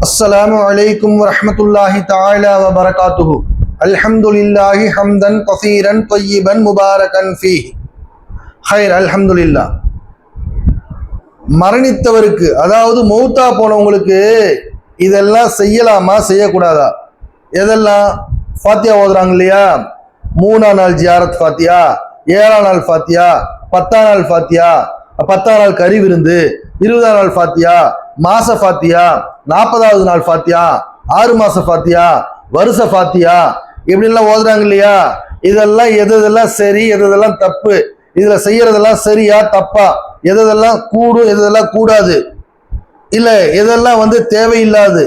السلام عليكم ورحمة الله تعالى وبركاته الحمد لله حمدا كثيرا طيبا مباركا فيه خير الحمد لله மரணித்தவருக்கு அதாவது மௌத்தா போனவங்களுக்கு இதெல்லாம் செய்யலாமா செய்யக்கூடாதா எதெல்லாம் ஃபாத்தியா ஓதுறாங்க இல்லையா மூணாம் நாள் ஜியாரத் ஃபாத்தியா ஏழாம் நாள் ஃபாத்தியா பத்தாம் நாள் ஃபாத்தியா பத்தாம் நாள் கறி விருந்து இருபதாம் நாள் ஃபாத்தியா மாச ஃபாத்தியா நாற்பதாவது நாள் ஃபாத்தியா ஆறு மாச ஃபாத்தியா வருஷ ஃபாத்தியா இப்படிலாம் ஓதுறாங்க இல்லையா? இதெல்லாம் எது எதெல்லாம் சரி எது எதெல்லாம் தப்பு இதுல செய்யறதெல்லாம் சரியா தப்பா எது எதெல்லாம் கூடும் எது எதெல்லாம் கூடாது இல்ல இதெல்லாம் வந்து தேவையில்லாது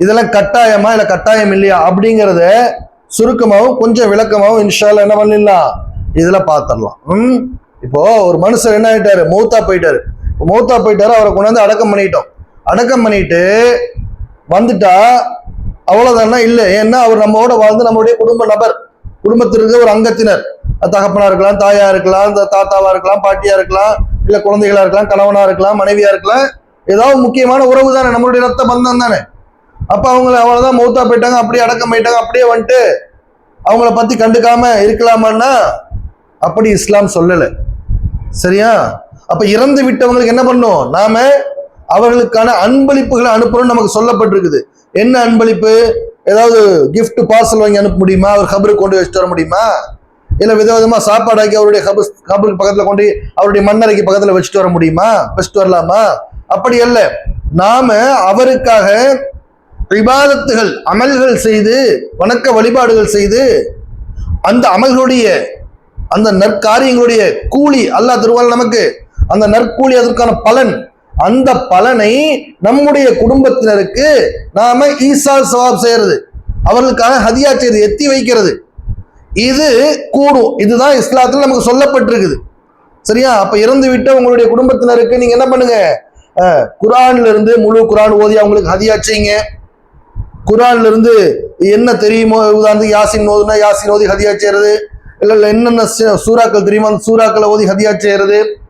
இதெல்லாம் கட்டாயமா இல்ல கட்டாயம் இல்லையா? அப்படிங்கிறத சுருக்கமாகவும் கொஞ்சம் விளக்கமாகவும் இன்ஷால்ல என்ன பண்ணிடலாம்? இதுல பாத்திரலாம். ம்? இப்போ ஒரு மனுஷர் என்ன ஆயிட்டாரு? மௌத்தா போயிட்டாரு. இப்போ மௌத்தா போயிட்டாரு அவரை கொண்டாந்து அடக்கம் பண்ணிட்டோம். அடக்கம் பண்ணிட்டு வந்துட்டா அவ்வளவுதானா? இல்லை. ஏன்னா அவர் நம்மோட வாழ்ந்து நம்மளுடைய குடும்ப நபர். குடும்பத்திற்கு ஒரு அங்கத்தினர். தகப்பனா இருக்கலாம் தாயா இருக்கலாம் இந்த தாத்தாவா இருக்கலாம் பாட்டியா இருக்கலாம் இல்ல குழந்தைகளா இருக்கலாம் கணவனா இருக்கலாம் மனைவியா இருக்கலாம். ஏதாவது முக்கியமான உறவு தானே. நம்மளுடைய ரத்த பந்தம் தானே. அப்ப அவங்கள அவ்வளவுதான் மௌத்தா போயிட்டாங்க அப்படியே அடக்கம் போயிட்டாங்க அப்படியே வந்துட்டு அவங்கள பத்தி கண்டுக்காம இருக்கலாமான்னா அப்படி இஸ்லாம் சொல்லலை. சரியா? அப்ப இறந்து விட்டவங்களுக்கு என்ன பண்ணும்? நாம அவர்களுக்கான அன்பளிப்புகளை அனுப்பணும்னு நமக்கு சொல்லப்பட்டிருக்குது. என்ன அன்பளிப்பு? ஏதாவது கிஃப்ட் பார்சல் வாங்கி அனுப்ப முடியுமா? அவர் கபருக்கு கொண்டு வச்சுட்டு வர முடியுமா? இல்ல விதவிதமா சாப்பாடாக்கி அவருடைய கபர் கபருக்கு பக்கத்தில் கொண்டு அவருடைய மண்ணறைக்கு பக்கத்தில் வச்சுட்டு வர முடியுமா? வச்சுட்டு வரலாமா? அப்படி அல்ல. நாம அவருக்காக விவாதத்துகள் அமல்கள் செய்து வணக்க வழிபாடுகள் செய்து அந்த அமல்களுடைய அந்த நற்காரியங்களுடைய கூலி அல்லா திருவாள் நமக்கு. அந்த நற்கூலி அதற்கான பலன் அந்த பலனை நம்முடைய குடும்பத்தினருக்கு நாம ஈசால் சவாப் செய்யறது. அவர்களுக்காக ஹதியா செய்து எத்தி வைக்கிறது. இது கூடும். இதுதான் இஸ்லாத்தில் நமக்கு சொல்லப்பட்டிருக்குது. சரியா? அப்ப இறந்து விட்டு உங்களுடைய குடும்பத்தினருக்கு நீங்க என்ன பண்ணுங்க? குரான்ல இருந்து முழு குரான் ஓதி அவங்களுக்கு ஹதியா செய்யுங்க. குரான்ல இருந்து என்ன தெரியுமோ உதாரணத்துக்கு யாசின் ஓதுனா யாசின் ஓதி ஹதியா செய்யறது. இல்லை இல்லை என்னென்ன சூறாக்கள் தெரியுமோ? அந்த சூறாக்களை ஓதி ஹதியா செய்யறது.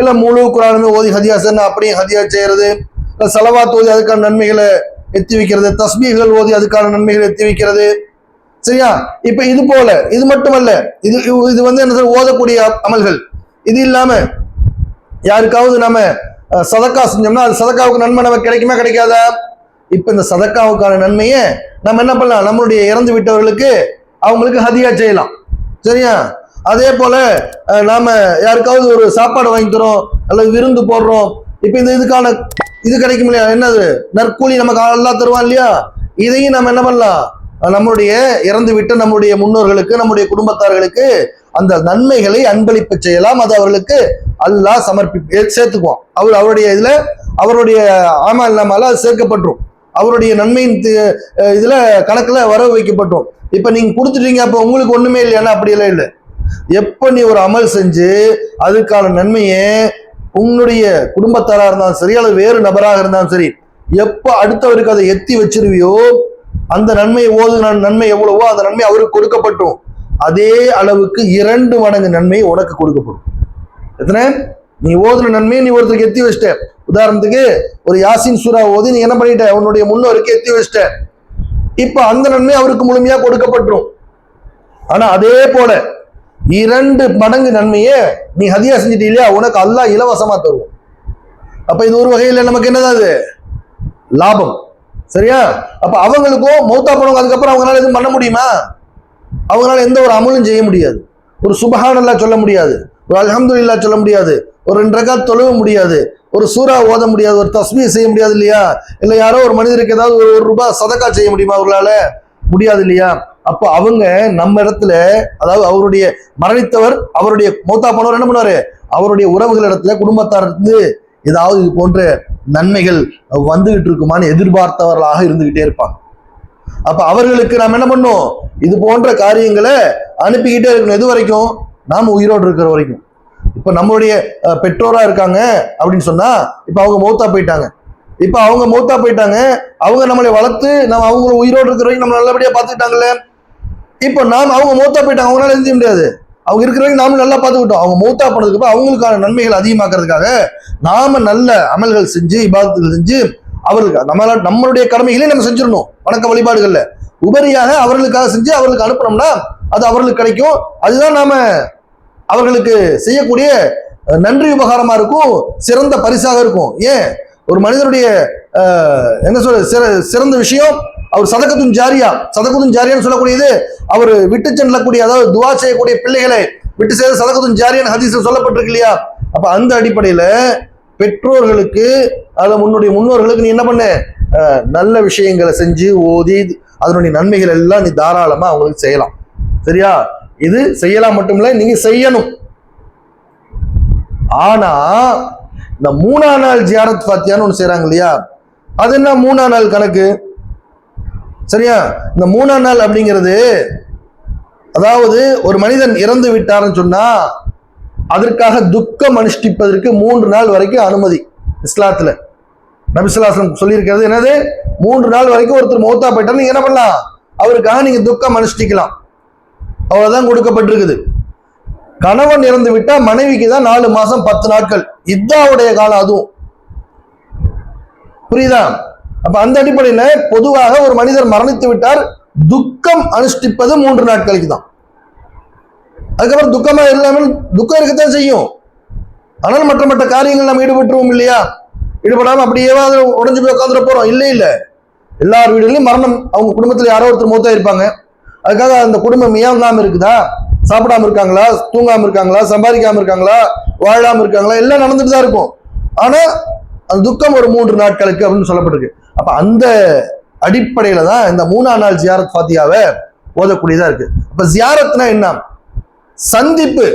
இல்ல முழு குரானுமே ஓதி ஹதியா செய்யணும் அப்படியே ஹதியா செய்யறது செலவா சலவாத் ஓதி அதுக்கான நன்மைகளை எத்தி வைக்கிறது. தஸ்மீகள் ஓதி அதுக்கான நன்மைகளை எத்தி வைக்கிறது. சரியா? இப்ப இது போல இது மட்டுமல்ல இது இது வந்து என்ன சொல்றது, ஓதக்கூடிய அமல்கள். இது இல்லாம யாருக்காவது நம்ம சதக்கா செஞ்சோம்னா அது சதக்காவுக்கு நன்மை நமக்கு கிடைக்குமா கிடைக்காதா? இப்ப இந்த சதக்காவுக்கான நன்மையை நம்ம என்ன பண்ணலாம்? நம்மளுடைய இறந்து விட்டவர்களுக்கு அவங்களுக்கு ஹதியா செய்யலாம். சரியா? அதே போல் நாம் யாருக்காவது ஒரு சாப்பாடு வாங்கி தரோம் அல்லது விருந்து போடுறோம் இப்போ இந்த இதுக்கான இது கிடைக்கும் இல்லையா? என்னது? நற்கூலி நமக்கு எல்லாம் தருவான் இல்லையா? இதையும் நம்ம என்ன பண்ணலாம்? நம்முடைய நம்மளுடைய இறந்து விட்ட நம்முடைய முன்னோர்களுக்கு நம்முடைய குடும்பத்தார்களுக்கு அந்த நன்மைகளை அன்பளிப்பு செய்யலாம். அது அவர்களுக்கு அல்லாஹ் சமர்ப்பி சேர்த்துக்குவோம் அவர் அவருடைய இதுல அவருடைய ஆமா இல்லாமல் அது சேர்க்கப்பட்டுரும். அவருடைய நன்மையின் தி- அஹ் இதுல கணக்குல வரவு வைக்கப்பட்டோம் இப்ப நீங்க கொடுத்துட்டீங்க அப்ப உங்களுக்கு ஒண்ணுமே இல்லையானா அப்படி எல்லாம் இல்லை. எப்ப நீ ஒரு அமல் செஞ்சு அதுக்கான நன்மையை உன்னுடைய குடும்பத்தாராக இருந்தாலும் சரி அல்லது வேறு நபராக இருந்தாலும் சரி எப்போ அடுத்தவருக்கு அதை எத்தி வச்சிருவியோ அந்த நன்மையை ஓதுன நன்மை எவ்வளவோ அந்த நன்மை அவருக்கு கொடுக்கப்பட்டும். அதே அளவுக்கு இரண்டு மடங்கு நன்மை உனக்கு கொடுக்கப்படும். எத்தனை? நீ ஓதுன நன்மையை நீ ஒருத்தருக்கு எத்தி வச்சிட்ட. உதாரணத்துக்கு ஒரு யாசின் சூரா ஓதி நீ என்ன பண்ணிட்ட? உன்னுடைய முன்னோருக்கு எத்தி வச்சிட்ட. இப்ப அந்த நன்மை அவருக்கு முழுமையா கொடுக்கப்பட்டுரும் ஆனா அதே போல இரண்டு மடங்கு நன்மையே நீ ஹதியா செஞ்சிட்ட இல்லையா? உனக்கு அல்லா இலவசமா தருவோம் அப்ப இது ஒரு வகையில நமக்கு என்னதான் அது? லாபம். சரியா? அப்ப அவங்களுக்கும் மௌத்தா போனவங்க அதுக்கப்புறம் அவங்களால எதுவும் பண்ண முடியுமா? அவங்களால எந்த ஒரு அமலும் செய்ய முடியாது. ஒரு சுபஹானல்லா சொல்ல முடியாது. ஒரு அல்ஹம்துலில்லா சொல்ல முடியாது. ஒரு ரெண்டு ரகாத் தொழுவ முடியாது. ஒரு சூறா ஓத முடியாது. ஒரு தஸ்மீ செய்ய முடியாது இல்லையா? இல்லை யாரோ ஒரு மனிதருக்கு ஏதாவது ஒரு ஒரு ரூபாய் சதக்கா செய்ய முடியுமா அவர்களால? முடியாது இல்லையா? அப்போ அவங்க நம்ம இடத்துல அதாவது அவருடைய மரணித்தவர் அவருடைய மூத்தா போனவர் என்ன பண்ணுவாரு? அவருடைய உறவுகள் இடத்துல குடும்பத்தார் இருந்து ஏதாவது இது போன்ற நன்மைகள் வந்துகிட்டு இருக்குமான்னு எதிர்பார்த்தவர்களாக இருந்துகிட்டே இருப்பாங்க. அப்ப அவர்களுக்கு நாம் என்ன பண்ணோம் இது போன்ற காரியங்களை அனுப்பிக்கிட்டே இருக்கணும். எது வரைக்கும்? நாம் உயிரோடு இருக்கிற வரைக்கும். இப்ப நம்மளுடைய பெற்றோரா இருக்காங்க அப்படின்னு சொன்னா இப்ப அவங்க மௌத்தா போயிட்டாங்க. இப்ப அவங்க மௌத்தா போயிட்டாங்க. அவங்க நம்மளை வளர்த்து நம்ம அவங்க உயிரோடு இருக்கிற வரைக்கும் நம்ம நல்லபடியா பார்த்துக்கிட்டாங்களே. இப்போ நாம் அவங்க மௌத்தா போயிட்டாங்க அவங்களால எந்த முடியாது. அவங்க இருக்கிற வரைக்கும் நல்லா பார்த்துக்கிட்டோம். அவங்க மௌத்தா போனதுக்கு அப்புறம் அவங்களுக்கான நன்மைகள் அதிகமாக்குறதுக்காக நாம நல்ல அமல்கள் செஞ்சு இபாதத்துகள் செஞ்சு அவர்களுக்கு நம்மள நம்மளுடைய கடமைகளையும் நம்ம செஞ்சிடணும். வணக்க வழிபாடுகள்ல. உபரியாக அவர்களுக்காக செஞ்சு அவர்களுக்கு அனுப்புனோம்னா அது அவர்களுக்கு கிடைக்கும். அதுதான் நாம அவர்களுக்கு செய்யக்கூடிய நன்றி உபகாரமா இருக்கும் சிறந்த பரிசாக இருக்கும். ஏன்? ஒரு மனிதனுடைய என்ன சொல்ற சிற- சிறந்த விஷயம் அவர் சதகத்தும் ஜாரியா சதகத்தும் ஜாரியான்னு சொல்லக்கூடியது அவர் விட்டு செல்லக்கூடிய அதாவது துவா செய்யக்கூடிய பிள்ளைகளை விட்டு செய்த சதகத்தும் ஜாரியான்னு ஹதீஸ்ல சொல்லப்பட்டிருக்கு இல்லையா? அப்ப அந்த அடிப்படையில பெற்றோர்களுக்கு அதில் முன்னுடைய முன்னோர்களுக்கு நீ என்ன பண்ண? நல்ல விஷயங்களை செஞ்சு ஓதி அதனுடைய நன்மைகள் எல்லாம் நீ தாராளமா அவங்களுக்கு செய்யலாம். சரியா? இது செய்யலாம் மட்டும் இல்லை நீங்க செய்யணும். ஆனா இந்த மூணா நாள் ஜியாரத் ஃபாத்தியான்னு ஒன்று செய்கிறாங்க இல்லையா? அது என்ன மூணா நாள் கணக்கு? சரியா? இந்த மூணா நாள் அப்படிங்கிறது அதாவது ஒரு மனிதன் இறந்து விட்டார்னு சொன்னா அதற்காக துக்கம் அனுஷ்டிப்பதற்கு மூன்று நாள் வரைக்கும் அனுமதி இஸ்லாத்துல. நபிசுல்லாசலம் சொல்லியிருக்கிறது என்னது? மூன்று நாள் வரைக்கும் ஒருத்தர் மௌத்தா போயிட்டா நீங்க என்ன பண்ணலாம்? அவருக்காக நீங்க துக்கம் அனுஷ்டிக்கலாம். அவ்வளவுதான் கொடுக்கப்பட்டிருக்குது. கணவன் இறந்து விட்டா மனைவிக்கு தான் நாலு மாசம் பத்து நாட்கள். இதாவுடைய காலம் அதுவும். புரியுதா? அப்ப அந்த அடிப்படையில பொதுவாக ஒரு மனிதர் மரணித்து விட்டார். துக்கம் அனுஷ்டிப்பது மூன்று நாட்களுக்கு தான். அதுக்கப்புறம் துக்கமா இல்லாமல் துக்கம் இருக்கத்தான் செய்யும். ஆனால் மற்ற மற்ற காரியங்கள் நம்ம ஈடுபட்டுருவோம் இல்லையா? ஈடுபடாம அப்படியே உடஞ்சு போய் உட்காந்துட போறோம். இல்லை இல்ல. எல்லார் வீடுகளையும் மரணம் அவங்க குடும்பத்துல யாரோ ஒருத்தர் மூத்தா இருப்பாங்க. அதுக்காக அந்த குடும்பம் இயங்காம இருக்குதா? சாப்பிடாம இருக்காங்களா? தூங்காம இருக்காங்களா? சம்பாதிக்காம இருக்காங்களா? வாழாம இருக்காங்களா? எல்லாம் நடந்துட்டு தான் இருக்கும். ஆனா அந்த துக்கம் ஒரு மூன்று நாட்களுக்கு அப்படின்னு சொல்லப்பட்டிருக்கு. அப்ப அந்த அடிப்படையில தான் இந்த மூணாம் நாள் ஜியாரத் ஃபாத்தியாவை ஓதக்கூடியதா இருக்கு. அப்ப ஜியாரத்னா என்ன? சந்திப்பு.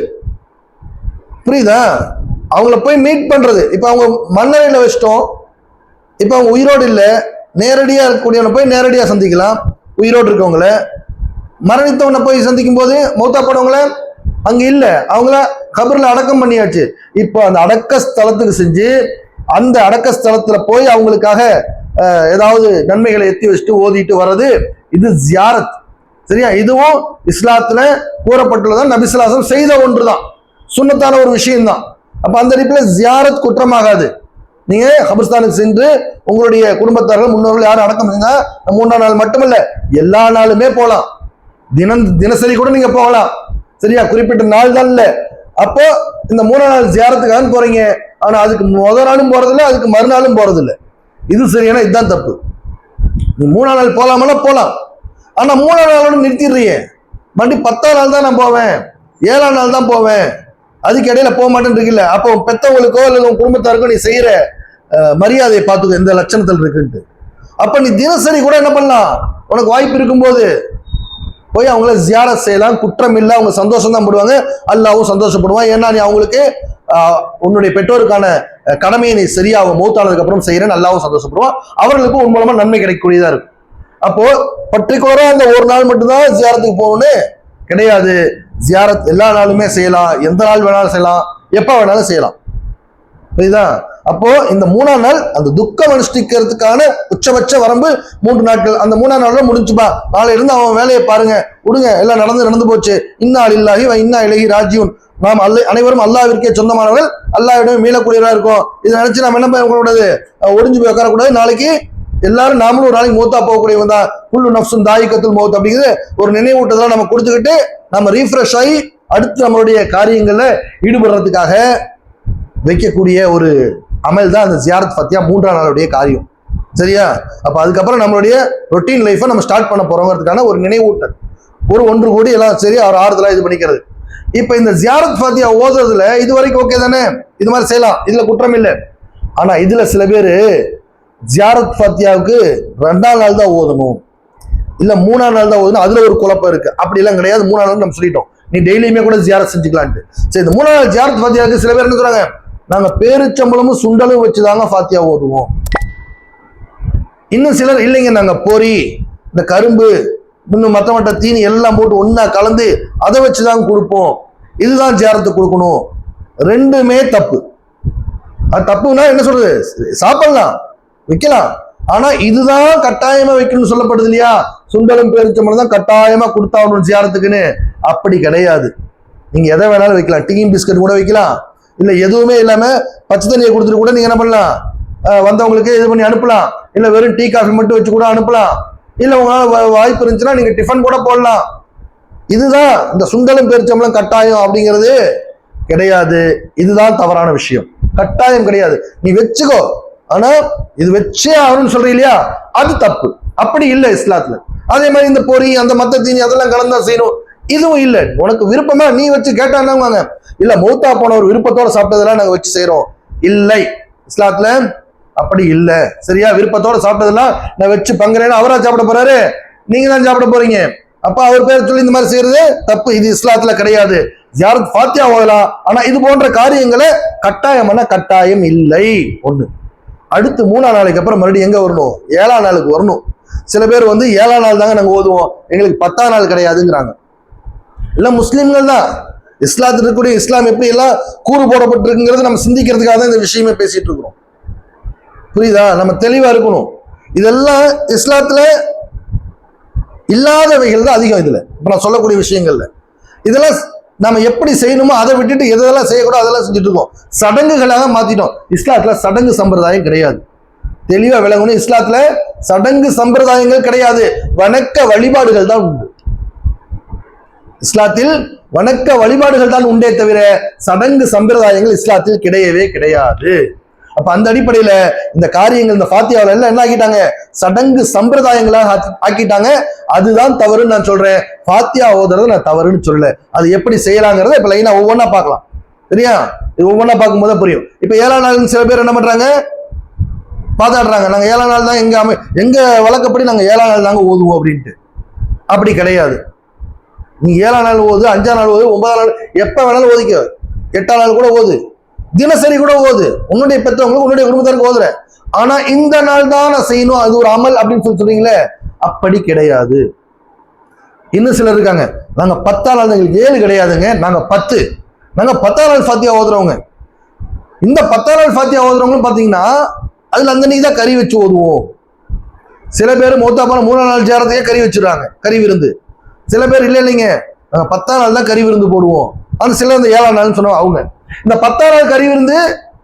புரியுதா? அவங்கள போய் மீட் பண்றது. இப்ப அவங்க மன்னரையில் வச்சிட்டோம். இப்ப அவங்க உயிரோடு இல்லை. நேரடியா இருக்கக்கூடியவனை போய் நேரடியா சந்திக்கலாம். உயிரோடு இருக்கவங்கள. மரணித்தவனை போய் சந்திக்கும் போது மௌத்தா போனவங்கள அங்க இல்லை. அவங்கள கபரில் அடக்கம் பண்ணியாச்சு. இப்போ அந்த அடக்க ஸ்தலத்துக்கு செஞ்சு அந்த அடக்க ஸ்தலத்துல போய் அவங்களுக்காக ஏதாவது நன்மைகளை எத்தி வச்சுட்டு ஓதிட்டு வர்றது இது ஜியாரத். சரியா? இதுவும் இஸ்லாத்துல கூறப்பட்டுள்ளதான் நபிசுலாசம் செய்த ஒன்று தான் சுண்ணத்தான ஒரு விஷயம்தான். அப்ப அந்த அடிப்பில் ஜியாரத் குற்றமாகாது. நீங்க கபிர்ஸ்தானுக்கு சென்று உங்களுடைய குடும்பத்தார்கள் முன்னோர்கள் யாரும் அடக்கம் செஞ்சா மூன்றாம் நாள் மட்டுமல்ல எல்லா நாளுமே போகலாம். தினம் தினசரி கூட நீங்க போகலாம். சரியா? குறிப்பிட்ட நாள் தான் இல்லை. அப்போ இந்த மூணாம் நாள் ஜியாரத்துக்காக போறீங்க. ஆனா அதுக்கு முதல் நாளும் போறதில்ல அதுக்கு மறுநாளும் போறதில்ல. இது சரியான இதுதான் தப்பு. நீ மூணாம் நாள் போகலாமெல்லாம் போலாம். ஆனா மூணாம் நாளோட நிறுத்திடுறியே. மறுபடி பத்தாம் நாள் தான் நான் போவேன். ஏழாம் நாள் தான் போவேன். அதுக்கு இடையில போக மாட்டேன்னு இருக்குல்ல. அப்போ பெத்தவங்களுக்கோ இல்லை உன் குடும்பத்தாருக்கோ நீ செய்யற மரியாதையை பார்த்துக்கோ எந்த லட்சணத்தில் இருக்குன்ட்டு. அப்ப நீ தினசரி கூட என்ன பண்ணலாம்? உனக்கு வாய்ப்பு இருக்கும்போது போய் அவங்கள ஜியாரத் செய்யலாம். குற்றம் இல்லை அவங்க சந்தோஷம் தான் படுவாங்க. அல்லாவும் சந்தோஷப்படுவான். ஏன்னா நீ அவங்களுக்கு உன்னுடைய பெற்றோருக்கான கடமையை நீ சரியாக அவங்க அப்புறம் செய்யறேன் நல்லாவும் சந்தோஷப்படுவான். அவர்களுக்கும் உன் மூலமா நன்மை கிடைக்கக்கூடியதா இருக்கும். அப்போ பர்டிகுலரா அந்த ஒரு நாள் மட்டும்தான் ஜியாரத்துக்கு போகணும்னு கிடையாது. ஜியாரத் எல்லா நாளுமே செய்யலாம். எந்த நாள் வேணாலும் செய்யலாம். எப்ப வேணாலும் செய்யலாம். புரியுதா? அப்போ இந்த மூணாம் நாள் அந்த துக்கம் அனுஷ்டிக்கிறதுக்கான உச்சபட்ச வரம்பு மூன்று நாட்கள். அந்த மூணாம் நாள்ல முடிஞ்சுப்பா. நாளை இருந்து அவன் வேலையை பாருங்க. விடுங்க. எல்லாம் நடந்து நடந்து போச்சு. இன்னா இல்லாகி இன்னா இலகி ராஜீவன் நாம் அல்ல அனைவரும் அல்லாவிற்கே சொந்தமானவர்கள். அல்லாவிடம் மீளக்கூடியவரா இருக்கும். இதை நினைச்சு நம்ம என்ன பண்ணக்கூடாது ஒடிஞ்சு போய் உட்காரக்கூடாது. நாளைக்கு எல்லாரும் நாமளும் ஒரு நாளைக்கு மூத்தா போகக்கூடியவன் தான். புல்லு நப்சும் தாயிக்கத்துல் மௌத் அப்படிங்கிறது ஒரு நினைவூட்டத்தை நம்ம கொடுத்துக்கிட்டு நம்ம ரீஃப்ரெஷ் ஆகி அடுத்து நம்மளுடைய காரியங்களில் ஈடுபடுறதுக்காக வைக்கக்கூடிய ஒரு அமல் தான் அந்த ஜியாரத் ஃபத்தியா மூன்றாம் நாளுடைய காரியம். சரியா? அப்போ அதுக்கப்புறம் நம்மளுடைய ரொட்டீன் லைஃப்பை நம்ம ஸ்டார்ட் பண்ண போகிறோங்கிறதுக்கான ஒரு நினைவூட்டல். ஒரு ஒன்று கூடி எல்லாம் சரி அவர் ஆறுதலாக இது பண்ணிக்கிறது. இப்போ இந்த ஜியாரத் ஃபாத்தியா ஓதுறதுல இது வரைக்கும் ஓகே தானே? இது மாதிரி செய்யலாம். இதில் குற்றம் இல்லை. ஆனால் இதில் சில பேர் ஜியாரத் ஃபாத்தியாவுக்கு ரெண்டாம் நாள் தான் ஓதணும். இல்லை மூணாம் நாள் தான் ஓதணும். அதில் ஒரு குழப்பம் இருக்குது அப்படிலாம் கிடையாது. மூணாம் நாள் நம்ம சொல்லிட்டோம். நீ டெய்லியுமே கூட ஜியாரத் செஞ்சுக்கலான்ட்டு. சரி இந்த மூணாம் நாள் ஜியாரத் ஃபாத்தியாவுக்கு சில பேர் என்ன சொல்கிறாங்க நாங்க பேருச்சம்பளமும் சுண்டலும் வச்சுதாங்க ஃபாத்தியா ஓதுவோம் இன்னும் சிலர் இல்லைங்க நாங்க பொரி இந்த கரும்பு இன்னும் மற்ற மற்ற தீனி எல்லாம் போட்டு ஒன்றா கலந்து அதை வச்சுதான் கொடுப்போம். இதுதான் ஜியாரத்து கொடுக்கணும். ரெண்டுமே தப்பு. அது தப்புன்னா என்ன சொல்றது? சாப்பிடலாம் வைக்கலாம். ஆனா இதுதான் கட்டாயமா வைக்கணும்னு சொல்லப்படுது இல்லையா? சுண்டலும் பேரிச்சம்பளம் தான் கட்டாயமா கொடுத்தாகணும் சேரத்துக்குன்னு அப்படி கிடையாது. நீங்க எதை வேணாலும் வைக்கலாம். டீயும் பிஸ்கட் கூட வைக்கலாம். இல்லை எதுவுமே இல்லாமல் பச்சை தண்ணியை கொடுத்துட்டு கூட நீங்கள் என்ன பண்ணலாம்? வந்தவங்களுக்கு இது பண்ணி அனுப்பலாம். இல்லை வெறும் டீ காஃபி மட்டும் வச்சு கூட அனுப்பலாம். இல்லை உங்களால் வா- வாய்ப்பு இருந்துச்சுன்னா நீங்கள் டிஃபன் கூட போடலாம். இதுதான் இந்த சுண்டலும் பெருச்சம்பளம் கட்டாயம் அப்படிங்கிறது கிடையாது. இதுதான் தவறான விஷயம். கட்டாயம் கிடையாது. நீ வச்சுக்கோ. ஆனா இது வச்சே ஆகணும்னு சொல்ற இல்லையா? அது தப்பு. அப்படி இல்லை இஸ்லாத்துல. அதே மாதிரி இந்த பொரி அந்த மத்த தீனி அதெல்லாம் கலந்தா செய்யணும். இதுவும் இல்லை. உனக்கு விருப்பமா நீ வச்சு கேட்டாங்க இல்ல மௌத்தா போன ஒரு விருப்பத்தோட சாப்பிட்டதெல்லாம் நாங்க வச்சு செய்யறோம் இல்லை. இஸ்லாத்துல அப்படி இல்லை. சரியா? விருப்பத்தோட சாப்பிட்டதெல்லாம் நான் வச்சு பங்குறேன்னு அவரா சாப்பிட போறாரு? நீங்க தான் சாப்பிட போறீங்க. அப்ப அவர் பேர் சொல்லி இந்த மாதிரி செய்யறது தப்பு. இது இஸ்லாத்துல கிடையாது. யாரும் பாத்தியா ஓதலாம் ஆனா இது போன்ற காரியங்களை கட்டாயமான கட்டாயம் இல்லை. ஒண்ணு. அடுத்து மூணாம் நாளைக்கு அப்புறம் மறுபடியும் எங்க வரணும்? ஏழாம் நாளுக்கு வரணும். சில பேர் வந்து ஏழாம் நாள் தாங்க நாங்க ஓதுவோம். எங்களுக்கு பத்தாம் நாள் கிடையாதுங்கிறாங்க. எல்லாம் முஸ்லீம்கள் தான். இஸ்லாத்தில் இருக்கக்கூடிய இஸ்லாம் எப்படி எல்லாம் கூறு போடப்பட்டிருக்குங்கிறது நம்ம சிந்திக்கிறதுக்காக தான் இந்த விஷயமே பேசிட்டு இருக்கிறோம். புரியுதா? நம்ம தெளிவா இருக்கணும். இதெல்லாம் இஸ்லாத்துல இல்லாதவைகள் தான் அதிகம் இதுல. இப்ப நான் சொல்லக்கூடிய விஷயங்கள்ல. இதெல்லாம் நம்ம எப்படி செய்யணுமோ அதை விட்டுட்டு எதெல்லாம் செய்யக்கூடாது அதெல்லாம் செஞ்சுட்டு இருக்கோம். சடங்குகளாக மாத்திட்டோம். இஸ்லாத்துல சடங்கு சம்பிரதாயம் கிடையாது. தெளிவா விளங்கணும். இஸ்லாத்துல சடங்கு சம்பிரதாயங்கள் கிடையாது. வணக்க வழிபாடுகள் தான் உண்டு. இஸ்லாத்தில் வணக்க வழிபாடுகள் தான் உண்டே தவிர சடங்கு சம்பிரதாயங்கள் இஸ்லாத்தில் கிடையவே கிடையாது. அப்ப அந்த அடிப்படையில இந்த காரியங்கள் இந்த ஃபாத்தியாவில் எல்லாம் என்ன ஆக்கிட்டாங்க? சடங்கு சம்பிரதாயங்களாக ஆக்கிட்டாங்க. அதுதான் தவறுன்னு நான் சொல்றேன். ஃபாத்தியா ஓதுறது நான் தவறுன்னு சொல்லல. அது எப்படி செய்யலாங்கிறத இப்ப லைனா ஒவ்வொன்றா பார்க்கலாம். சரியா? இது ஒவ்வொன்றா பார்க்கும்போது புரியும். இப்ப ஏழாம் நாள் சில பேர் என்ன பண்றாங்க? பாதாடுறாங்க நாங்க ஏழாம் நாள் தான் எங்க அமை எங்க வழக்கப்படி நாங்க ஏழாம் நாள் தாங்க ஓதுவோம் அப்படின்ட்டு. அப்படி கிடையாது. நீ ஏழாம் நாள் ஓது அஞ்சாம் நாள் ஓது ஒன்பதாம் நாள் எப்போ வேணாலும் ஓதிக்க. எட்டாம் நாள் கூட ஓது. தினசரி கூட ஓது. உன்னுடைய பெற்றவங்களுக்கு உன்னுடைய குடும்பத்தாருக்கு ஓதுற. ஆனா இந்த நாள் தான் நான் செய்யணும் அது ஒரு அமல் அப்படின்னு சொல்லி சொல்றீங்களே அப்படி கிடையாது. இன்னும் சிலர் இருக்காங்க. நாங்க பத்தாம் நாள் எங்களுக்கு ஏழு கிடையாதுங்க. நாங்க பத்து. நாங்க பத்தாம் நாள் ஃபாத்தியா ஓதுறவங்க. இந்த பத்தாம் நாள் ஃபாத்தியா ஓதுறவங்களும் பாத்தீங்கன்னா அதுல அந்த நீ தான் கறி வச்சு ஓதுவோம். சில பேர் மூத்தா போன மூணாம் நாள் சேரத்தையே கறி வச்சிருக்காங்க கறி விருந்து. சில பேர் இல்லை இல்லைங்க. பத்தாம் நாள் தான் கறி விருந்து போடுவோம். அது சில இந்த ஏழாம் நாள்னு சொன்னோம் அவங்க. இந்த பத்தாம் நாள் கறி விருந்து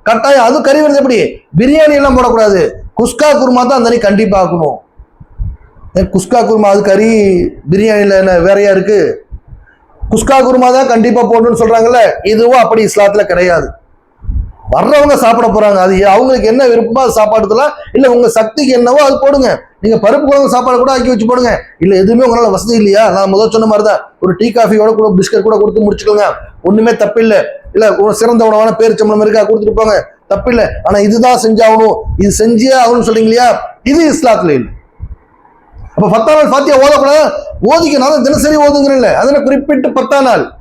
கட்டாயம் அது கறி விருந்து எப்படி? பிரியாணி எல்லாம் போடக்கூடாது. குஸ்கா குருமா தான் அந்த கண்டிப்பாக ஆக்கணும். குஸ்கா குருமா அது கறி பிரியாணியில் என்ன வேறையா இருக்கு? குஸ்கா குருமா தான் கண்டிப்பாக போடணும்னு சொல்கிறாங்கல்ல இதுவும் அப்படி இஸ்லாத்தில் கிடையாது. வர்றவங்க சாப்பிட போறாங்க. அது அவங்களுக்கு என்ன விருப்பமோ அது சாப்பாடுலாம் இல்ல உங்க சக்திக்கு என்னவோ அது போடுங்க. நீங்க பருப்பு குழம்பு சாப்பாடு கூட ஆக்கி வச்சு போடுங்க. இல்ல எதுவுமே உங்களால வசதி இல்லையா? நான் முதல் சொன்ன மாதிரி தான் ஒரு டீ காஃபியோட கூட பிஸ்கட் கூட கொடுத்து முடிச்சுக்கோங்க. ஒண்ணுமே தப்பில்லை. இல்ல ஒரு சிறந்த உணவான பேரிச்சம்பளம் இருக்கா கொடுத்துட்டு போங்க. தப்பில்லை. ஆனா இதுதான் செஞ்சாகணும். இது செஞ்சே ஆகணும்னு சொல்றீங்க இல்லையா? இது இஸ்லாத்துல இல்லை. அப்ப பத்தாம் நாள் பாத்தியா ஓதக்கூடாது? ஓதிக்கணும். தினசரி ஓதுங்கிறல்ல அதனால குறிப்பிட்டு பத்தாம் நாள்?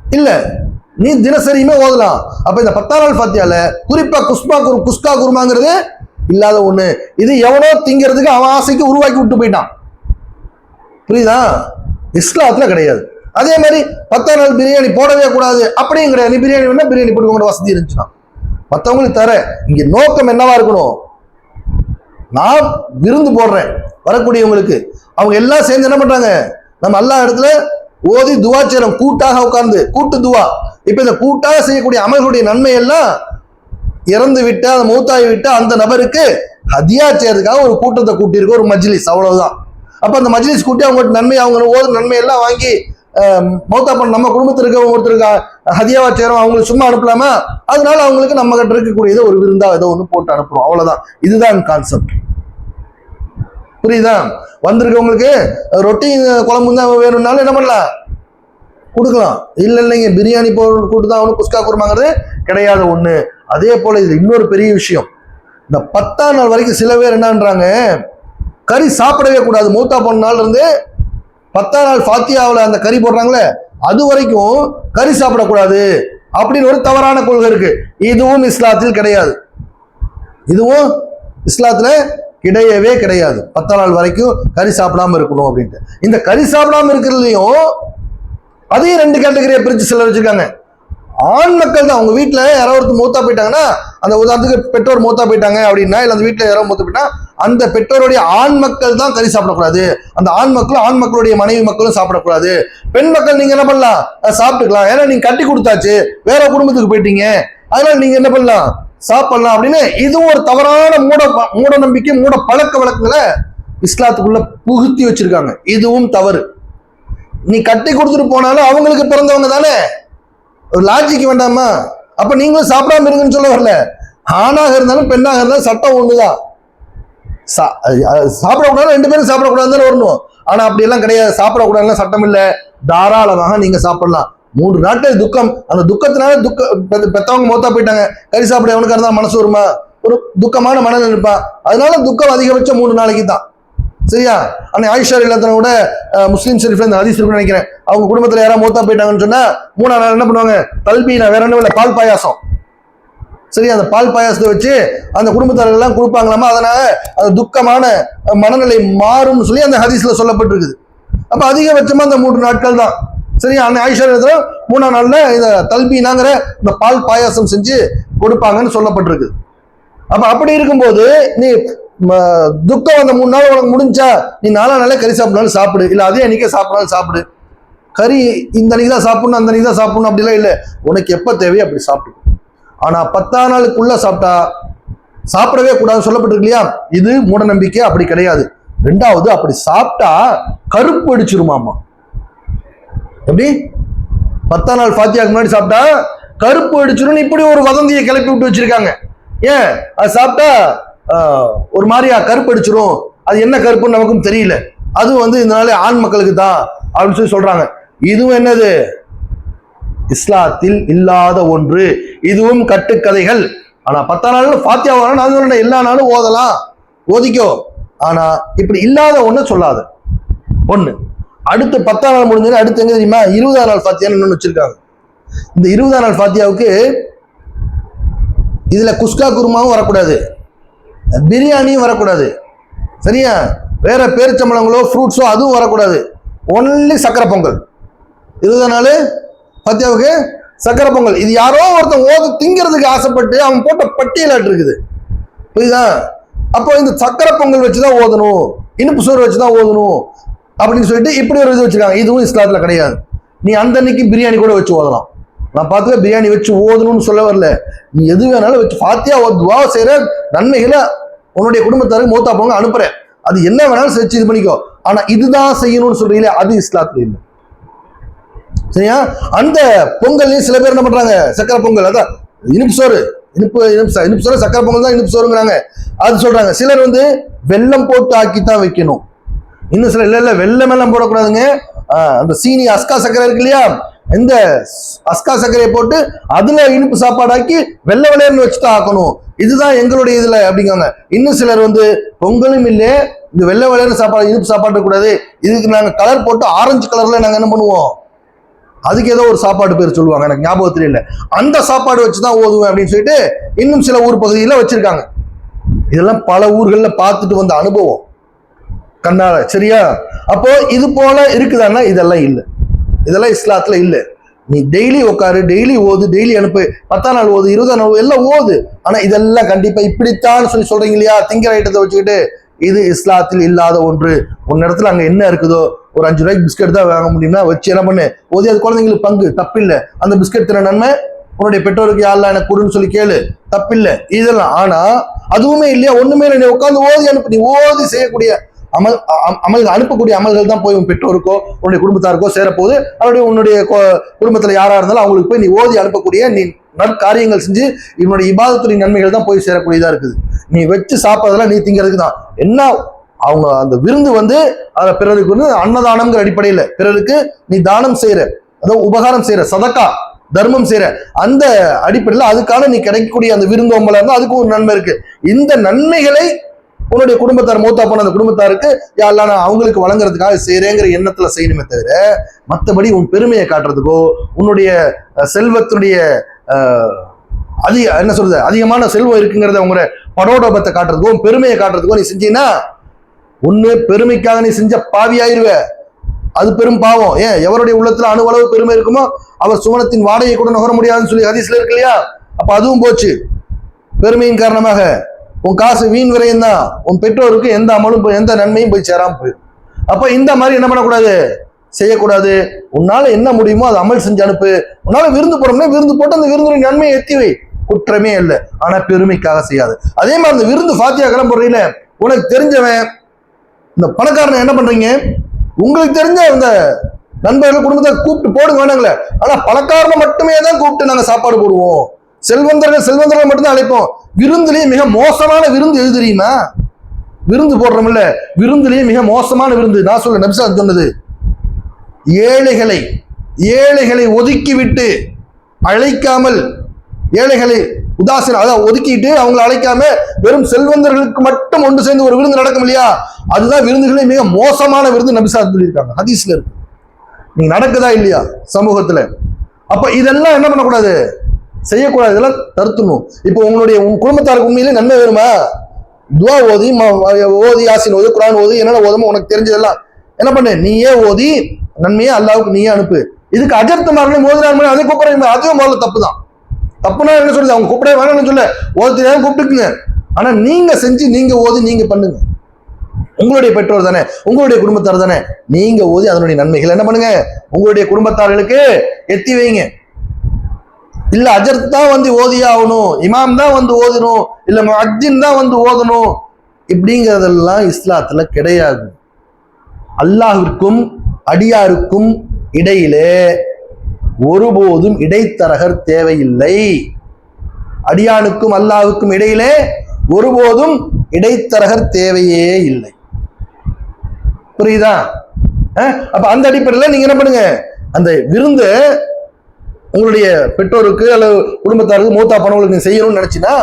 இல்ல. நீ தினசரியுமே ஓதலாம். அப்ப இந்த பத்தாம் நாள் பாத்தியால குறிப்பா குஸ்மா குரு குஸ்கா குருமாங்கிறது இல்லாத ஒண்ணு. இது எவனோ திங்கிறதுக்கு அவன் ஆசைக்கு உருவாக்கி விட்டு போயிட்டான். புரியுதா? இஸ்லாத்துல கிடையாது. அதே மாதிரி பத்தாம் நாள் பிரியாணி போடவே கூடாது அப்படியும் கிடையாது நீ பிரியாணி வேணா பிரியாணி போட்டுக்கோங்க வசதி இருந்துச்சுன்னா. மற்றவங்களுக்கு தர இங்க நோக்கம் என்னவா இருக்கணும்? நான் விருந்து போடுறேன். வரக்கூடியவங்களுக்கு. அவங்க எல்லாம் சேர்ந்து என்ன பண்றாங்க? நம்ம எல்லா இடத்துல ஓதி துவா செய்றோம் கூட்டாக உட்கார்ந்து. கூட்டு துவா. இப்போ இந்த கூட்டாக செய்யக்கூடிய அமல்களுடைய நன்மை எல்லாம் இறந்து விட்டு அதை மூத்தாகி விட்டு அந்த நபருக்கு ஹதியா செய்யறதுக்காக ஒரு கூட்டத்தை கூட்டியிருக்க ஒரு மஜ்லிஸ் அவ்வளவுதான். அப்போ அந்த மஜ்லிஸ் கூட்டி அவங்களுக்கு நன்மை அவங்க ஓது நன்மை எல்லாம் வாங்கி மௌத்தாப்பன் மௌத்தா பண்ண நம்ம குடும்பத்தில் இருக்க ஒருத்தருக்கு ஹதியாவா சேரும் அவங்களுக்கு சும்மா அனுப்பலாமா? அதனால அவங்களுக்கு நம்ம கிட்ட இருக்கக்கூடியதை ஒரு விருந்தா ஏதோ ஒன்று போட்டு அனுப்புறோம். அவ்வளவுதான். இதுதான் கான்செப்ட் புரியுதா? வந்திருக்கவங்களுக்கு ரொட்டி குழம்பு தான் வேணும்னாலும் என்ன பண்ணலாம்? கொடுக்கலாம். இல்ல இல்லைங்க பிரியாணி போ கூட்டு தான் அவனுக்கு குஸ்கா குருமாங்கிறது கிடையாது ஒண்ணு. அதே போல இது இன்னொரு பெரிய விஷயம். இந்த பத்தாம் நாள் வரைக்கும் சில பேர் என்னன்றாங்க கறி சாப்பிடவே கூடாது. மூத்தா போன நாள் இருந்து பத்தாம் நாள் ஃபாத்தியாவில் அந்த கறி போடுறாங்களே அது வரைக்கும் கறி சாப்பிடக்கூடாது அப்படின்னு ஒரு தவறான கொள்கை இருக்கு. இதுவும் இஸ்லாத்தில் கிடையாது. இதுவும் இஸ்லாத்துல கிடையவே கிடையாது. பத்தாம் நாள் வரைக்கும் கறி சாப்பிடாம இருக்கணும் அப்படின்ட்டு. இந்த கறி சாப்பிடாம இருக்கிறதுலையும் அதையும் ரெண்டு கேட்டகரியை பிரித்து சிலர் வச்சிருக்காங்க. ஆண் மக்கள் தான். அவங்க வீட்டில் யாரோ ஒருத்தர் மூத்தா போயிட்டாங்கன்னா அந்த உதாரணத்துக்கு பெற்றோர் மூத்தா போயிட்டாங்க அப்படின்னா இல்லை அந்த வீட்டில் யாரோ மூத்த போயிட்டா அந்த பெற்றோருடைய ஆண் மக்கள் தான் கறி சாப்பிடக்கூடாது. அந்த ஆண் மக்களும் ஆண் மக்களுடைய மனைவி மக்களும் சாப்பிடக்கூடாது. பெண் மக்கள் நீங்கள் என்ன பண்ணலாம்? சாப்பிட்டுக்கலாம். ஏன்னா நீங்கள் கட்டி கொடுத்தாச்சு. வேற குடும்பத்துக்கு போயிட்டீங்க. அதனால நீங்கள் என்ன பண்ணலாம்? சாப்பிடலாம் அப்படின்னு இதுவும் ஒரு தவறான மூட மூட நம்பிக்கை மூட பழக்க வழக்கங்களை இஸ்லாத்துக்குள்ள புகுத்தி வச்சிருக்காங்க. இதுவும் தவறு. நீ கட்டி கொடுத்துட்டு போனாலும் அவங்களுக்கு பிறந்தவங்க தானே? ஒரு லாஜிக் வேண்டாமா? அப்ப நீங்களும் சாப்பிடாம இருங்கன்னு சொல்ல வரல. ஆணாக இருந்தாலும் பெண்ணாக இருந்தாலும் சட்டம் ஒண்ணுதான். சா- சாப்பிடக்கூடாது ரெண்டு பேரும் சாப்பிடக்கூடாதுன்னு வரணும். ஆனா அப்படியெல்லாம் கிடையாது. சாப்பிடக்கூடாதுலாம் சட்டம் இல்ல. தாராளமாக நீங்க சாப்பிடலாம். மூன்று நாட்கள் துக்கம். அந்த துக்கத்தினால துக்க பெத்தவங்க மோத்தா போயிட்டாங்க. கறி சாப்பிட எவனுக்கு இருந்தா மனசு வருமா? ஒரு துக்கமான மனநிலை இருப்பான். அதனால துக்கம் அதிகபட்சம் மூணு நாளைக்கு தான் சரியா? அன்னை ஆயிஷா இல்லாதவங்க கூட முஸ்லீம் ஷெரீஃப்ல இந்த ஹதீஸ் இருக்குன்னு நினைக்கிறேன். அவங்க குடும்பத்தில் யாராவது மோத்தா போயிட்டாங்கன்னு சொன்னா மூணாம் நாள் என்ன பண்ணுவாங்க? தல்பீனா வேற என்ன இல்லை பால் பாயாசம். சரி அந்த பால் பாயாசத்தை வச்சு அந்த குடும்பத்தாரெல்லாம் கொடுப்பாங்களாமா? அதனால அது துக்கமான மனநிலை மாறும்னு சொல்லி அந்த ஹதீஸ்ல சொல்லப்பட்டிருக்குது. அப்ப அதிகபட்சமா அந்த மூன்று நாட்கள் தான். சரி அன்னை ஆயிஷா இடத்துல மூணாம் நாள்ல இந்த தல்பீனாங்கிற இந்த பால் பாயாசம் செஞ்சு கொடுப்பாங்கன்னு சொல்லப்பட்டிருக்கு அப்ப அப்படி இருக்கும்போது நீ துக்கம் அந்த மூணு நாள் உனக்கு முடிஞ்சா நீ நாலா நாளே கறி சாப்பிடனாலும் சாப்பிடு. இல்லை அதே அன்னைக்கே சாப்பிடனாலும் சாப்பிடு. கறி இந்த அன்னைக்கு தான் சாப்பிடணும் அந்த அன்னைக்கு தான் சாப்பிடணும் அப்படிலாம் இல்லை. உனக்கு எப்போ தேவையோ அப்படி சாப்பிடு. ஆனால் பத்தா நாளுக்குள்ள சாப்பிட்டா சாப்பிடவே கூடாதுன்னு சொல்லப்பட்டிருக்கு இல்லையா இது மூடநம்பிக்கை அப்படி கிடையாது. ரெண்டாவது அப்படி சாப்பிட்டா கருப்பு அடிச்சிருமாமா எப்படி? பத்தாம் நாள் ஃபாத்தியாக்கு முன்னாடி சாப்பிட்டா கருப்பு அடிச்சிரும்னு இப்படி ஒரு வதந்தியை கிளப்பி விட்டு வச்சிருக்காங்க. ஏன்? அது சாப்பிட்டா ஒரு மாதிரியா கருப்படிச்சிரும். அது என்ன கருப்புன்னு நமக்கும் தெரியல. அதுவும் வந்து இதனால ஆண் மக்களுக்கு தான் அப்படின்னு சொல்லி சொல்றாங்க. இதுவும் என்னது? இஸ்லாத்தில் இல்லாத ஒன்று. இதுவும் கட்டுக்கதைகள். ஆனா பத்தாம் நாள் ஃபாத்தியா வரணும் நான் சொல்றேன் எல்லா நாளும் ஓதலாம். ஓதிக்கோ. ஆனா இப்படி இல்லாத ஒண்ணு சொல்லாத. ஒண்ணு. அடுத்து பத்தாம் நாள் முடிஞ்சது அடுத்து எங்க தெரியுமா? இருபதாம் நாள் ஃபாத்தியான்னு இன்னொன்று வச்சிருக்காங்க. இந்த இருபதாம் நாள் ஃபாத்தியாவுக்கு இதுல குஸ்கா குருமாவும் வரக்கூடாது. பிரியாணியும் வரக்கூடாது. சரியா? வேற பேரிச்சம்பளங்களோ ஃப்ரூட்ஸோ அதுவும் வரக்கூடாது. ஒன்லி சக்கரை பொங்கல். இருபதாம் நாள் பத்தியாவுக்கு சக்கரை பொங்கல். இது யாரோ ஒருத்தன் ஓது திங்கிறதுக்கு ஆசைப்பட்டு அவன் போட்ட பட்டியலாட்டு இருக்குது புரியுதா? அப்போ இந்த சக்கரை பொங்கல் வச்சு தான் ஓதணும். இனிப்பு சோறு வச்சு தான் ஓதணும். அப்படின்னு சொல்லிட்டு இப்படி ஒரு இது வச்சுருக்காங்க. இதுவும் இஸ்லாத்துல கிடையாது. நீ அந்த அன்னைக்கு பிரியாணி கூட வச்சு ஓதலாம். நான் பார்த்துக்க பிரியாணி வச்சு ஓதணும்னு சொல்ல வரல. நீ எது வேணாலும் வச்சு ஃபாத்தியா துவா செய்யற நன்மைகளை உன்னுடைய குடும்பத்தாருக்கு மூத்தா போங்க அனுப்புறேன். அது என்ன வேணாலும் செஞ்சு இது பண்ணிக்கோ. ஆனா இதுதான் செய்யணும்னு சொல்றீங்களே அது இஸ்லாத்துல இல்லை. சரியா? அந்த பொங்கல்லையும் சில பேர் என்ன பண்றாங்க? சக்கரை பொங்கல் அதான் இனிப்பு சோறு. இனிப்பு இனிப்பு இனிப்பு சோறு சக்கரை பொங்கல் தான் இனிப்பு சோறுங்கிறாங்க. அது சொல்றாங்க. சிலர் வந்து வெல்லம் போட்டு ஆக்கி தான் வைக்கணும். இன்னும் சில இல்ல இல்ல வெள்ளம் எல்லாம் போடக்கூடாதுங்க. அந்த சீனி அஸ்கா சக்கரை இருக்கு இல்லையா? இந்த அஸ்கா சர்க்கரையை போட்டு அதுல இனிப்பு சாப்பாடாக்கி வெள்ளை வெள்ளையர்னு வச்சு தான் ஆக்கணும். இதுதான் எங்களுடைய இதுல அப்படிங்காங்க இன்னும் சிலர் வந்து பொங்கலும் இல்லை இந்த வெள்ளை வெள்ளையர் சாப்பாடு இனிப்பு சாப்பாடு கூடாது. இதுக்கு நாங்கள் கலர் போட்டு ஆரஞ்சு கலர்ல நாங்கள் என்ன பண்ணுவோம்? அதுக்கு ஏதோ ஒரு சாப்பாடு பேர் சொல்லுவாங்க எனக்கு ஞாபகத்தில் இல்லை அந்த சாப்பாடு வச்சு தான் ஓதுவேன் அப்படின்னு சொல்லிட்டு இன்னும் சில ஊர் பகுதியில் வச்சிருக்காங்க. இதெல்லாம் பல ஊர்களில் பார்த்துட்டு வந்த அனுபவம். கண்ணால சரியா? அப்போ இது போல இருக்குதான்னா இதெல்லாம் இல்லை. இதெல்லாம் இஸ்லாத்துல இல்லை. நீ டெய்லி உட்காரு டெய்லி ஓது டெய்லி அனுப்பு. பத்தாம் நாள் ஓது இருபதாம் நாள் எல்லாம் ஓது. ஆனா இதெல்லாம் கண்டிப்பா இப்படித்தான் சொல்லி சொல்றீங்க இல்லையா? திங்கிற ஐட்டத்தை வச்சுக்கிட்டு இது இஸ்லாத்தில் இல்லாத ஒன்று. உன் இடத்துல அங்க என்ன இருக்குதோ ஒரு அஞ்சு ரூபாய்க்கு பிஸ்கட் தான் வாங்க முடியும்னா வச்சு என்ன பண்ணு? ஓதி அது குழந்தைங்களுக்கு பங்கு. தப்பில்லை. அந்த பிஸ்கெட் தின நன்மை உன்னுடைய பெற்றோருக்கு யாரெல்லாம் எனக்கு கொடுன்னு சொல்லி கேளு. தப்பில்லை. இதெல்லாம் ஆனா அதுவுமே இல்லையா? ஒண்ணுமே இல்லை. நீ உட்காந்து ஓதி அனுப்பு. நீ ஓதி செய்யக்கூடிய அமல் அமல் அனுப்பக்கூடிய அமல்கள் தான் போய் உன் பெற்றோருக்கோ உன்னுடைய குடும்பத்தாருக்கோ சேரப்போகுது. அவருடைய உன்னுடைய குடும்பத்தில் யாராக இருந்தாலும் அவங்களுக்கு போய் நீ ஓதி அனுப்பக்கூடிய நீ நற்காரியங்கள் செஞ்சு இவனுடைய இபாதத்துடைய நன்மைகள் தான் போய் சேரக்கூடியதாக இருக்குது. நீ வச்சு சாப்பிட்றதெல்லாம் நீ திங்கிறதுக்கு தான். என்ன அவங்க அந்த விருந்து வந்து அதை பிறருக்கு வந்து அன்னதானம்ங்கிற அடிப்படையில் பிறருக்கு நீ தானம் செய்கிற அதாவது உபகாரம் செய்கிற சதக்கா தர்மம் செய்கிற அந்த அடிப்படையில் அதுக்கான நீ கிடைக்கக்கூடிய அந்த விருந்தோம்பலாக இருந்தால் அதுக்கு ஒரு நன்மை இருக்குது இந்த நன்மைகளை உன்னுடைய குடும்பத்தார் மூத்தா போன அந்த குடும்பத்தாருக்கு யாரெல்லாம் நான் அவங்களுக்கு வழங்குறதுக்காக செய்யறேங்கிற எண்ணத்துல செய்யணுமே தவிர மற்றபடி உன் பெருமையை காட்டுறதுக்கோ உன்னுடைய செல்வத்தினுடைய அதிக என்ன சொல்றது அதிகமான செல்வம் இருக்குங்கிறத உங்களோட படோடபத்தை காட்டுறதுக்கோ உன் பெருமையை காட்டுறதுக்கோ நீ செஞ்சீங்கன்னா ஒன்று பெருமைக்காக நீ செஞ்ச பாவியாயிருவ. அது பெரும் பாவம். ஏன்? எவருடைய உள்ளத்துல அணுவளவு பெருமை இருக்குமோ அவர் சுவனத்தின் வாடகையை கூட நுகர முடியாதுன்னு சொல்லி ஹதீஸ்ல இருக்கு இல்லையா? அப்ப அதுவும் போச்சு. பெருமையின் காரணமாக உன் காசு வீண் விரையும் தான். உன் பெற்றோருக்கு எந்த அமலும் போய் எந்த நன்மையும் போய் சேராம போயிடும் அப்ப இந்த மாதிரி என்ன பண்ணக்கூடாது? செய்யக்கூடாது. உன்னால என்ன முடியுமோ அதை அமல் செஞ்சு அனுப்பு. உன்னால விருந்து போறோம்னா விருந்து போட்டு அந்த விருந்து நன்மையை எத்தி வை. குற்றமே இல்லை. ஆனா பெருமைக்காக செய்யாது. அதே மாதிரி அந்த விருந்து ஃபாத்தியா கிளம்புறையில உனக்கு தெரிஞ்சவன் இந்த பணக்காரனை என்ன பண்றீங்க? உங்களுக்கு தெரிஞ்ச அந்த நண்பர்கள் குடும்பத்தை கூப்பிட்டு போடுங்க வேணாங்களே. ஆனா பணக்காரனை மட்டுமே தான் கூப்பிட்டு நாங்க சாப்பாடு போடுவோம். செல்வந்தர்கள் செல்வந்தர்கள் மட்டும்தான் அழைப்போம். விருந்துலயே மிக மோசமான விருந்து எது தெரியுமா? விருந்து போடுறோம்ல. விருந்துலயே மிக மோசமான விருந்து. நான் சொல்ல நபிசா சொன்னது. ஏழைகளை ஏழைகளை ஒதுக்கிவிட்டு அழைக்காமல் ஏழைகளை உதாசீன அதாவது ஒதுக்கிட்டு அவங்களை அழைக்காம வெறும் செல்வந்தர்களுக்கு மட்டும் ஒன்று சேர்ந்து ஒரு விருந்து நடக்கும் இல்லையா? அதுதான் விருந்துகளே மிக மோசமான விருந்து நபிசா சொல்லியிருக்காங்க. ஹதீஸ்ல இருக்கு. நீங்க நடக்குதா இல்லையா சமூகத்துல? அப்ப இதெல்லாம் என்ன பண்ணக்கூடாது? செய்யக்கூடாது இதெல்லாம் தடுத்துணும் இப்போ உங்களுடைய உங்க குடும்பத்தாருக்கு உண்மையிலே நன்மை வேணுமா? துவா ஓதி ஓதி யாசின் ஓதி குரான் ஓதி என்னென்ன ஓதமோ உனக்கு தெரிஞ்சதெல்லாம். என்ன பண்ணு? நீயே ஓதி நன்மையே அல்லாவுக்கு நீயே அனுப்பு. இதுக்கு அஜர்த்தமார்களே மோதினார் அதை கூப்பிடுற அதுவும் முதல்ல தப்பு தான் தப்புனா என்ன சொல்லுது அவங்க கூப்பிட வேணாம்னு சொல்ல. ஓதி கூப்பிட்டுக்குங்க. ஆனா நீங்க செஞ்சு நீங்க ஓதி நீங்க பண்ணுங்க. உங்களுடைய பெற்றோர் தானே உங்களுடைய குடும்பத்தார் தானே நீங்க ஓதி அதனுடைய நன்மைகள் என்ன பண்ணுங்க? உங்களுடைய குடும்பத்தார்களுக்கு எத்தி வைங்க. இல்ல அஜர்த் தான் வந்து ஓதி ஆகணும் இமாம் தான் வந்து ஓதணும் இல்ல அஜின் தான் வந்து ஓதணும் இப்படிங்கிறதெல்லாம் இஸ்லாத்துல கிடையாது. அல்லாஹிற்கும் அடியாருக்கும் இடையிலே ஒருபோதும் இடைத்தரகர் தேவையில்லை. அடியானுக்கும் அல்லாஹுக்கும் இடையிலே ஒருபோதும் இடைத்தரகர் தேவையே இல்லை. புரியுதா? அப்ப அந்த அடிப்படையில் நீங்க என்ன பண்ணுங்க? அந்த விருந்து உங்களுடைய பெற்றோருக்கு அல்லது குடும்பத்தாருக்கு மூத்தா பணங்களுக்கு நீங்கள் செய்யணும்னு நினச்சின்னா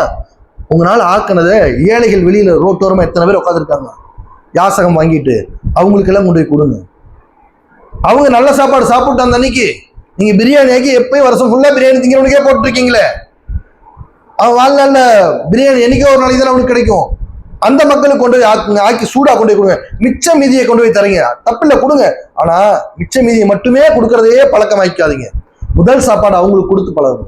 உங்களால் ஆக்கினதை ஏழைகள் வெளியில் ரோட்டோரமாக எத்தனை பேர் உட்காந்துருக்காங்க யாசகம் வாங்கிட்டு அவங்களுக்கெல்லாம் கொண்டு போய் கொடுங்க. அவங்க நல்ல சாப்பாடு சாப்பிட்டு அந்த அன்னைக்கு நீங்கள் பிரியாணி ஆக்கி எப்பயும் வருஷம் ஃபுல்லாக பிரியாணி திங்கிறவனுக்கே போட்டிருக்கீங்களே. அவன் வாழ்நாள்ல பிரியாணி என்னைக்கோ ஒரு நாளைக்கு தான் அவனுக்கு கிடைக்கும். அந்த மக்களுக்கு கொண்டு போய் ஆக்குங்க ஆக்கி சூடாக கொண்டு போய் கொடுங்க. மிச்ச மீதியை கொண்டு போய் தரீங்க. தப்பில்லை கொடுங்க. ஆனால் மிச்ச மீதியை மட்டுமே கொடுக்கறதையே பழக்கமாக்காதீங்க முதல் சாப்பாடு அவங்களுக்கு கொடுத்து பழகுங்க.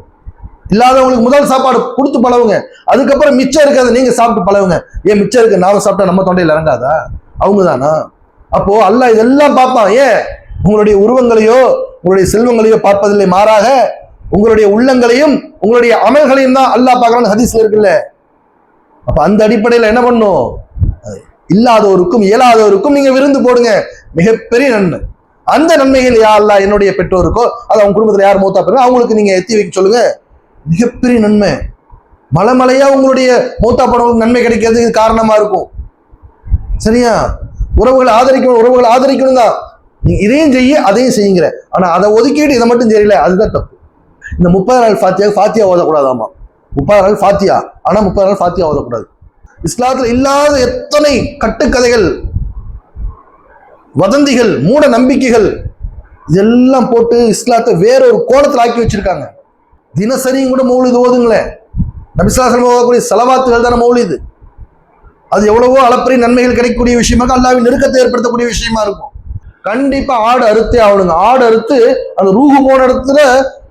இல்லாதவங்களுக்கு முதல் சாப்பாடு கொடுத்து பழகுங்க. அதுக்கப்புறம் மிச்சம் இருக்கிறத நீங்க சாப்பிட்டு பழகுங்க. ஏன் மிச்சம் இருக்கு நாம சாப்பிட்டா நம்ம தொண்டையில் இறங்காதா? அவங்க தானா அப்போ அல்லாஹ் இதெல்லாம் பார்ப்பான். ஏன்? உங்களுடைய உருவங்களையோ உங்களுடைய செல்வங்களையோ பார்ப்பதில்லை மாறாக உங்களுடைய உள்ளங்களையும் உங்களுடைய அமல்களையும் தான் அல்லாஹ் பார்க்கறான்னு ஹதீஸ்ல இருக்குல்ல. அப்ப அந்த அடிப்படையில் என்ன பண்ணும்? இல்லாதவருக்கும் இயலாதவருக்கும் நீங்க விருந்து போடுங்க. மிகப்பெரிய நன்மை. அந்த நன்மைகள் யாரெல்லாம் என்னுடைய பெற்றோருக்கோ அது அவங்க குடும்பத்தில் யார் மூத்தா பெறோ அவங்களுக்கு நீங்கள் எத்தி வைக்க சொல்லுங்க. மிகப்பெரிய நன்மை. மலை மலையாக உங்களுடைய மூத்தா படங்களுக்கு நன்மை கிடைக்கிறதுக்கு காரணமா இருக்கும். சரியா? உறவுகளை ஆதரிக்கணும் உறவுகளை ஆதரிக்கணும் தான் நீ இதையும் செய்ய அதையும் செய்யுங்கிற. ஆனா அதை ஒதுக்கிட்டு இதை மட்டும் தெரியல அதுதான் தப்பு. இந்த முப்பது நாள் ஃபாத்தியா ஃபாத்தியா ஓதக்கூடாதாமா? முப்பது நாள் ஃபாத்தியா. ஆனா முப்பது நாள் ஃபாத்தியா ஓதக்கூடாது. இஸ்லாத்துல இல்லாத எத்தனை கட்டுக்கதைகள் வதந்திகள் மூட நம்பிக்கைகள் இதெல்லாம் போட்டு இஸ்லாத்தை வேற ஒரு கோலத்தில் ஆக்கி வச்சிருக்காங்க. தினசரியும் கூட மௌலிது ஓதுங்களேன். நபிசுலாசலம் ஓதக்கூடிய செலவாத்துகள் தானே மௌலிது. அது எவ்வளவோ அளப்பரிய நன்மைகள் கிடைக்கக்கூடிய விஷயமாக அல்லாவின் நெருக்கத்தை ஏற்படுத்தக்கூடிய விஷயமா இருக்கும். கண்டிப்பா ஆடு அறுத்தே ஆகணுங்க. ஆடு அறுத்து அந்த ரூஹு போன இடத்துல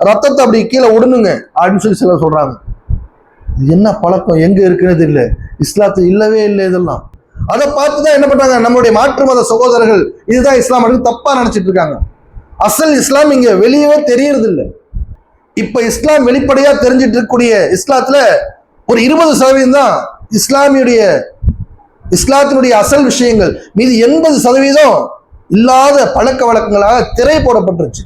ரத்தத்தை அப்படி கீழே விடணுங்க அப்படின்னு சொல்லி சிலர் சொல்றாங்க. இது என்ன பழக்கம்? எங்க இருக்குன்னு தெரியல. இஸ்லாத்து இல்லவே இல்லை இதெல்லாம். அதை பார்த்து தான் என்ன பண்றாங்க? நம்மளுடைய மாற்று மத சகோதரர்கள் இதுதான் இஸ்லாம் அப்படின்னு தப்பா நினைச்சிட்டு இருக்காங்க. அசல் இஸ்லாம் இங்க வெளியவே தெரியறது இல்லை இப்ப இஸ்லாம் வெளிப்படையா தெரிஞ்சிட்டு இருக்கக்கூடிய இஸ்லாத்துல ஒரு இருபது சதவீதம் தான் இஸ்லாமியுடைய இஸ்லாத்தினுடைய அசல் விஷயங்கள். மீது எண்பது சதவீதம் இல்லாத பழக்க வழக்கங்களாக திரை போடப்பட்டுருச்சு.